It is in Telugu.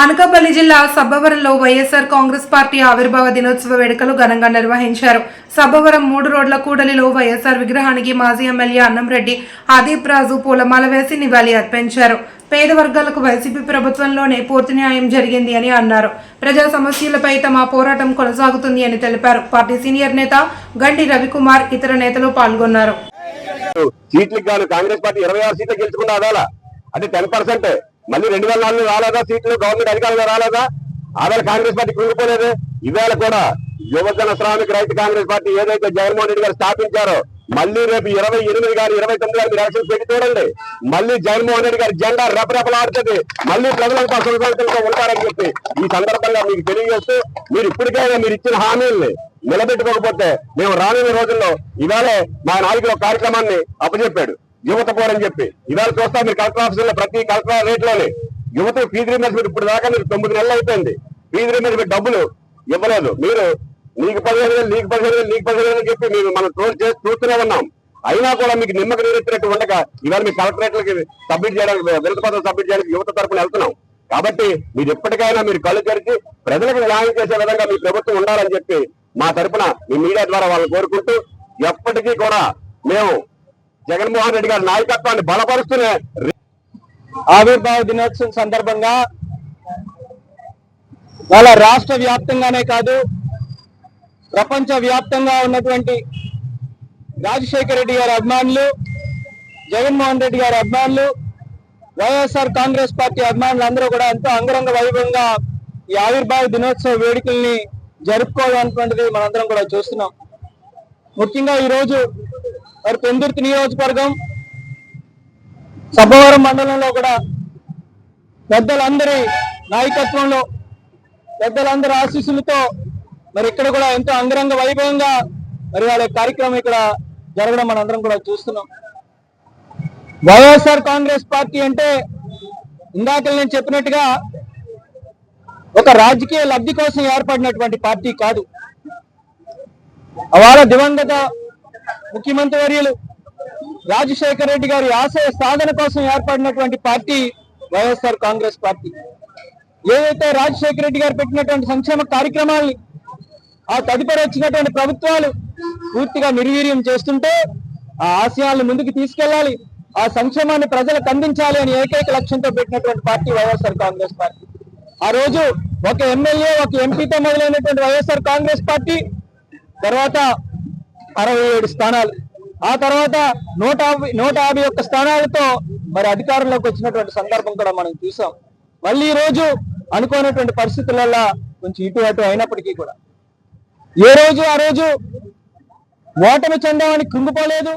అనకాపల్లి జిల్లా సబ్బవరంలో వైఎస్ఆర్ కాంగ్రెస్ పార్టీ ఆవిర్భావ దినోత్సవ వేడుకలు ఘనంగా నిర్వహించారు. సబ్బవరం మూడు రోడ్ల కూడలిలో వైఎస్ఆర్ విగ్రహానికి మాజీ ఎమ్మెల్యే అన్నంరెడ్డి ఆదీప్ రాజు పూలమాల వేసి నివాళి అర్పించారు. పేద వర్గాలకు వైసీపీ ప్రభుత్వంలోనే పూర్తి న్యాయం జరిగింది అని అన్నారు. ప్రజా సమస్యలపై తమ పోరాటం కొనసాగుతుంది అని తెలిపారు. పార్టీ సీనియర్ నేత గండి రవికుమార్ ఇతర నేతలు పాల్గొన్నారు. సీట్లకు గాను కాంగ్రెస్ పార్టీ ఇరవై ఆరు సీట్లు గెలుచుకున్న అంటే టెన్ పర్సెంట్. మళ్ళీ రెండు వేల నాలుగు రాలేదా? సీట్లు గవర్నమెంట్ అధికారంలో రాలేదా? ఆవేళ కాంగ్రెస్ పార్టీ కుంగిపోలేదు? ఇవాళ కూడా యువజన శ్రామిక రైతు కాంగ్రెస్ పార్టీ ఏదైతే జగన్మోహన్ రెడ్డి గారు స్థాపించారో మళ్ళీ రేపు ఇరవై ఎనిమిది గారు ఇరవై తొమ్మిది గారు మీరు ఎలక్షన్ పెట్టి చూడండి. మళ్ళీ జగన్మోహన్ రెడ్డి గారి జెండా రెపరెపలాడుతుంది. మళ్ళీ ప్రజలకు సంతోషంతో ఉంటారని చెప్పి ఈ సందర్భంగా మీకు తెలియజేస్తూ మీరు ఇప్పటికైనా మీరు ఇచ్చిన హామీల్ని నిలబెట్టుకోకపోతే మేము రానున్న రోజుల్లో ఇవాళే మా నాయకుల కార్యక్రమాన్ని అప్పచెప్పాడు. యువత పోరని చెప్పి. ఇవాళ చూస్తా మీరు కలెక్టర్ ఆఫీసులో ప్రతి కలెక్టర్ రేట్లోనే యువత ఫీజు రీంబర్స్మెంట్ ఇప్పుడు దాకా మీరు తొమ్మిది నెలలు అయిపోయింది. ఫీజు రీంబర్స్మెంట్ డబ్బులు ఇవ్వలేదు. మీరు నీకు పదిహేను వేలు నీకు పదిహేను వేలు నీకు పదిహేను వేలు అని చెప్పి మేము మనం ట్రోల్ చేసి చూస్తూనే ఉన్నాం. అయినా కూడా మీకు నిమ్మక నీరెత్తినట్టు ఉండగా ఇవాళ మీ కలెక్టరేట్లకి సబ్మిట్ చేయడానికి వినతి పత్రం సబ్మిట్ చేయడానికి యువత తరపున వెళ్తున్నాం. కాబట్టి మీరు ఎప్పటికైనా మీరు కళ్ళు తెరిచి ప్రజలకు న్యాయం చేసే విధంగా మీ ప్రభుత్వం ఉండాలని చెప్పి మా తరపున మీ మీడియా ద్వారా వాళ్ళని కోరుకుంటూ ఎప్పటికీ కూడా మేము జగన్మోహన్ రెడ్డి గారి నాయకత్వాన్ని బలపరుస్తూనే ఆవిర్భావ దినోత్సవం సందర్భంగా వాళ్ళ రాష్ట్ర వ్యాప్తంగానే కాదు ప్రపంచ వ్యాప్తంగా ఉన్నటువంటి రాజశేఖర రెడ్డి గారి అభిమానులు జగన్మోహన్ రెడ్డి గారి అభిమానులు వైఎస్ఆర్ కాంగ్రెస్ పార్టీ అభిమానులు అందరూ కూడా ఎంతో అంగరంగ వైభవంగా ఈ ఆవిర్భావ దినోత్సవ వేడుకల్ని జరుపుకోవాలన్నటువంటిది మనందరం కూడా చూస్తున్నాం. ముఖ్యంగా ఈ రోజు మరి పెందుర్తి నియోజకవర్గం సబ్బవరం మండలంలో కూడా పెద్దలందరి నాయకత్వంలో పెద్దలందరి ఆశీస్సులతో మరి ఇక్కడ కూడా ఎంతో అంగరంగ వైభవంగా మరి వాళ్ళ కార్యక్రమం ఇక్కడ జరగడం మనందరం కూడా చూస్తున్నాం. వైఎస్ఆర్ కాంగ్రెస్ పార్టీ అంటే ఇందాక నేను చెప్పినట్టుగా ఒక రాజకీయ లబ్ధి కోసం ఏర్పడినటువంటి పార్టీ కాదు. అవాళ దివంగత ముఖ్యమంత్రి వర్యులు రాజశేఖర రెడ్డి గారి ఆశయ సాధన కోసం ఏర్పడినటువంటి పార్టీ వైఎస్ఆర్ కాంగ్రెస్ పార్టీ. ఏదైతే రాజశేఖర రెడ్డి గారు పెట్టినటువంటి సంక్షేమ కార్యక్రమాల్ని ఆ తదుపరి వచ్చినటువంటి ప్రభుత్వాలు పూర్తిగా నిర్వీర్యం చేస్తుంటే ఆ ఆశయాలను ముందుకు తీసుకెళ్ళాలి ఆ సంక్షేమాన్ని ప్రజలకు అందించాలి అని ఏకైక లక్ష్యంతో పెట్టినటువంటి పార్టీ వైఎస్ఆర్ కాంగ్రెస్ పార్టీ. ఆ రోజు ఒక ఎమ్మెల్యే ఒక ఎంపీతో మొదలైనటువంటి వైఎస్ఆర్ కాంగ్రెస్ పార్టీ తర్వాత అరవై ఏడు స్థానాలు. ఆ తర్వాత నూట యాభై నూట యాభై ఒక్క స్థానాలతో మరి అధికారంలోకి వచ్చినటువంటి సందర్భం కూడా మనం చూసాం. మళ్ళీ ఈ రోజు అనుకోనటువంటి పరిస్థితుల కొంచెం ఇటు అటు అయినప్పటికీ కూడా. ఏ రోజు ఆ రోజు ఓటమి చెందామని కృంగిపోలేదు.